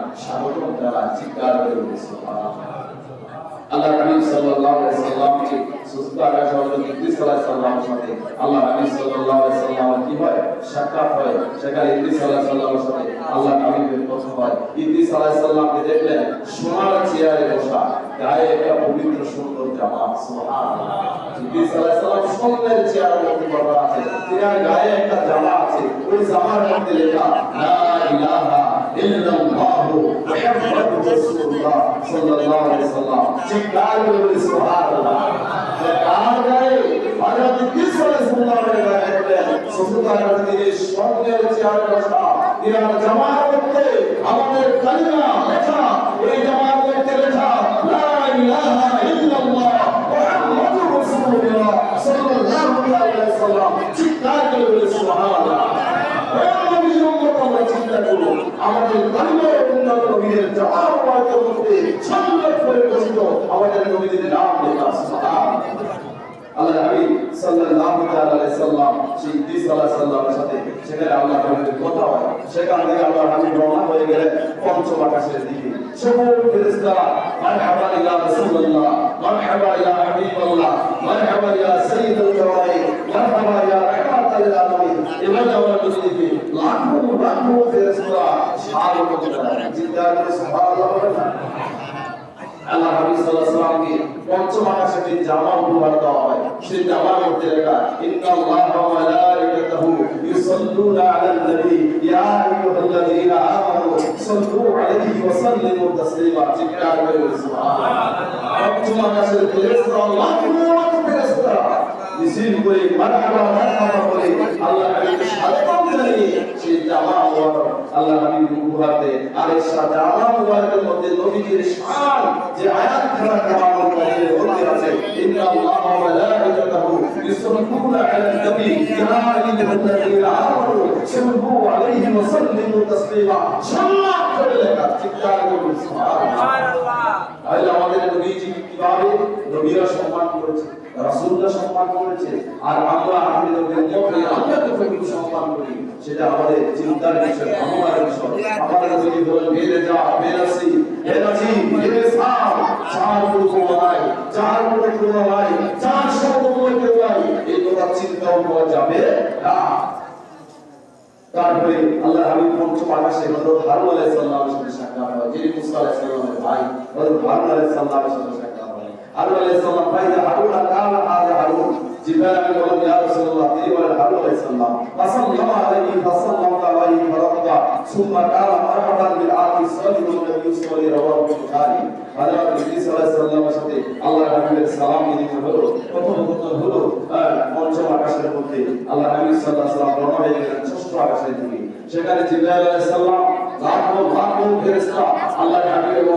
জানায় স্বাগতম চিৎকার করে সুবহানাল্লাহ আল্লাহ হাবিব সাল্লাল্লাহু আলাইহি সাল্লামকে সুস্থ আকাশে হযরত ইদ্রিস আলাইহিস সালামের সাথে আল্লাহ হাবিব সাল্লাল্লাহু আলাইহি সাল্লামের কি হয়? সাক্ষাৎ হয়। সেখানে ইদ্রিস আলাইহিস সালামের সাথে আল্লাহ হাবিবের কথা হয়। ইদ্রিস আলাইহিস সালামকে দেখলেন সোনার চেয়ারে বসা, গায়ে একটা পবিত্র সুন্দর জামা সুবহানাল্লাহ। ইদ্রিস আলাইহিস সালাম সোনার চেয়ারের মধ্যে বসা আছে। তার গায়ে একটা জামা আছে। ওই জামার মধ্যে লেখা, লা ইলাহা ইল্লাল্লাহু মুহাম্মাদুর রাসূলুল্লাহ সাল্লাল্লাহু আলাইহি সাল্লাম। চিৎকার করে সুবহানাল্লাহ। কার গায়ে? হযরত ইদ্রিস আলাইহিস সালামের গায়ে দেখলেন সুবহান তিনি স্বর্গের চেয়ারে বসা ইরার জামার মধ্যে আমাদের কালিমা লেখা। এই সাল্লাল্লাহু আলাইহি সুবহানাল্লাহ। আমাদের কালিমার উন্নত নবীদের জামার ওয়াদের মধ্যে সুন্দর করে আমাদের নবীদের নাম লেখা আল্লাহ নবী সাল্লাল্লাহু আলাইহি সাল্লাম, সেই আলাইহিস সালামের সাথে সেখানে আল্লাহ নবীর কথা হয়। এভাবে আমার নবীকে লাখো লাখো ফেরেশতারা স্বাগত জানায় চিন্তা করে সুবহানাল্লাহ বলেন না আল্লাহ হাবিব সাল্লাল্লাহু আলাইহি ওয়াসাল্লামকে পঞ্চম আকাশে যে জামা উপহার দেওয়া হয় সেই জামার মধ্যে লেখা ইন্নাল্লাহা ওয়া মালাইকাতাহু ইউসাল্লুনা আলান নবী ইয়া আইয়ুহাল্লাযীনা আমানু সাল্লু আলাইহি ওয়া সাল্লিমু তাসলিমা চিৎকার করে বলি সুবহানাল্লাহ পঞ্চম আকাশের ফেরেশতা লাখো লাখো ফেরেশতা মিছিল করে মারহাবা মারহাবা করে আল্লাহ হাবিবকে স্বাগত জানিয়ে সেই জামা মুবারক আল্লাহ হাবিব উপহার আর এই জামা মুবারকের মধ্যে নবীজির শান যে আয়াত খানা কালামুল কারীমের মধ্যে আছে ইন্না আল্লাহ ওয়া মালাইকাতাহু ইউসাল্লুনা আলান নবী ইয়া আইয়ুহাল্লাযীনা আমানু সাল্লু আলাইহি ওয়া সাল্লিমু তাসলিমা সাল্লাত করে লেখা চিৎকার করে সুবহানাল্লাহ। তাহলে আমাদের নবীজি কীভাবে নবীরা করেছে রাসূলরা সম্মান করেছে, আর আমরা নবীর মধ্যে আমরা কীভাবে সম্মান করি, সেটা আমাদের চিন্তার বিষয়, ভাবনার বিষয়। আমাদের নবী বলেন বেরে যা বেরাসি বেরাসি বেরেসাম চার মুখ নাই চার মুখ নাই চার শব্দ বলতে নাই। এই কথা চিন্তাও করা যাবে না। তারপরে আল্লাহ হাবিব পঞ্চম আকাশে হযরত হারুন আলাইহিস সালামের সাথে সাক্ষাৎ হয়, যিনি মুসা আলাইহিস সালামের ভাই, হযরত হারুন আলাইহিস সালামের সাথে সাক্ষাৎ হয়। হারুন আলাইহিস সালাম ভাই হারুন কালা হাযা হারুন। জিবরাইল আমি বললাম ইয়া রাসূলুল্লাহ, তিনি বলেন, হারুন আলাইহিস সালাম। ফাসাল্লামা আলাইহি, ফাসাল্লামু আলাইহি ফারাদা। সুম্মা কালা মারহাবান বিল আতি সাল্লাল্লাহু আলাইহি ওয়াসাল্লাম রাওয়াহু বুখারী হযরত ইদ্রিস আলাইহিস সালামের সাথে আল্লাহ হাবিবের সালাম নিতে হলো। কথোপকথন হলো? পঞ্চম আকাশের মধ্যে। আল্লাহ নবী সাল্লাল্লাহু আলাইহি ওয়াসাল্লাম রওনা হয়ে গেলেন ষষ্ঠ আকাশের দিকে। সেখানে জিবরাইল আলাইহিস সালাম, লাখো লাখো ফেরেশতা আল্লাহর হাবিব এবং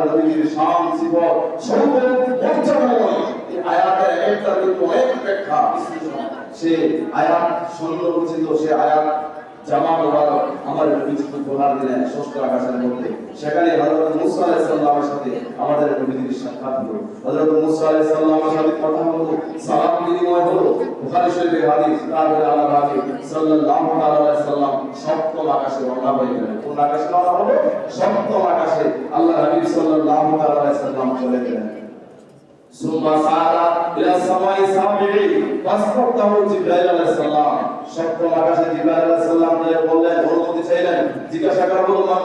নবীজির শান সিফত সৌন্দর্য পর্যায়ময় এই আয়াতের একটা কিন্তু অনেক ব্যাখ্যা সে আয়াত সে আয়াত জামা আমার দিলেন ষষ্ঠ আকাশের মধ্যে। সেখানে মুসা সাথে আমাদের সাক্ষাৎ হলো। মুসা সাথে কথা হলো বুখারী শরীফের হাদিস তাআলা আলা রাসূল সাল্লাল্লাহু আলাইহি সাল্লাম সপ্তম আকাশে রওনা হয়ে গেলেন। কোন আকাশে রওনা হলো সপ্তম আকাশে আল্লাহ হাবিব সাল্লাল্লাহু আলাইহি সাল্লাম চলে গেলেন। সারা ইলা সামাই জিবরাইল আলাইহিস সালাম। সপ্তম আকাশে জিবরাইল আলাইহিস সালাম চাইলেন। জিজ্ঞাসা করা হলো, মান